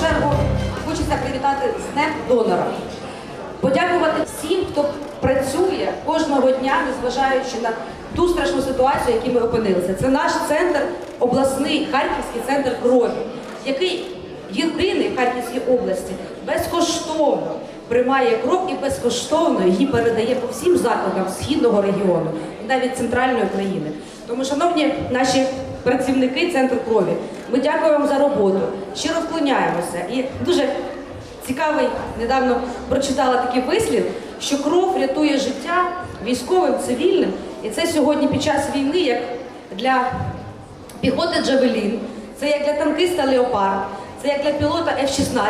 чергу хочеться привітати з Днем донора. Подякувати всім, хто працює кожного дня, незважаючи на ту страшну ситуацію, в якій ми опинилися. Це наш центр, обласний харківський центр крові, який єдиний в Харківській області безкоштовно приймає кров і безкоштовно її передає по всім закладам східного регіону і навіть центральної країни. Тому, шановні наші працівники центру крові, ми дякуємо вам за роботу, щиро вклоняємося і дуже Цікавий, недавно прочитала такий вислів, що кров рятує життя військовим, цивільним. І це сьогодні під час війни, як для піхоти Джавелін, це як для танкиста Леопард, це як для пілота F-16.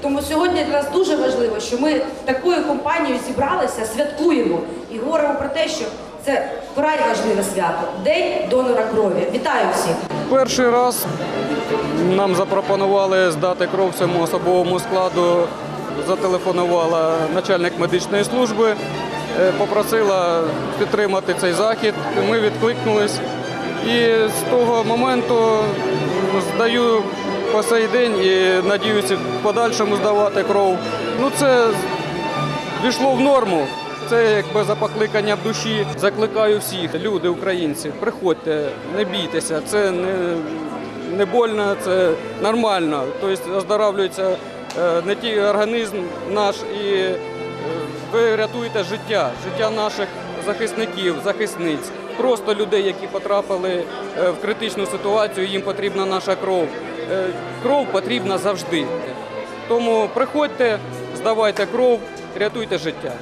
Тому сьогодні для нас дуже важливо, що ми такою компанією зібралися, святкуємо і говоримо про те, що це вкрай важливе свято День донора крові. Вітаю всіх! Перший раз нам запропонували здати кров всьому особовому складу. Зателефонувала начальник медичної служби, е, попросила підтримати цей захід. Ми відкликнулись. І з того моменту здаю по сей день і надіюся в подальшому здавати кров. Ну це війшло в норму. Це якби за в душі. Закликаю всіх, люди, українці, приходьте, не бійтеся, це не, не больно, це нормально. Тобто оздоравлюється е, не тільки організм наш, і е, ви рятуєте життя, життя наших захисників, захисниць, просто людей, які потрапили е, в критичну ситуацію, їм потрібна наша кров. Кров потрібна завжди. Тому приходьте, здавайте кров, рятуйте життя.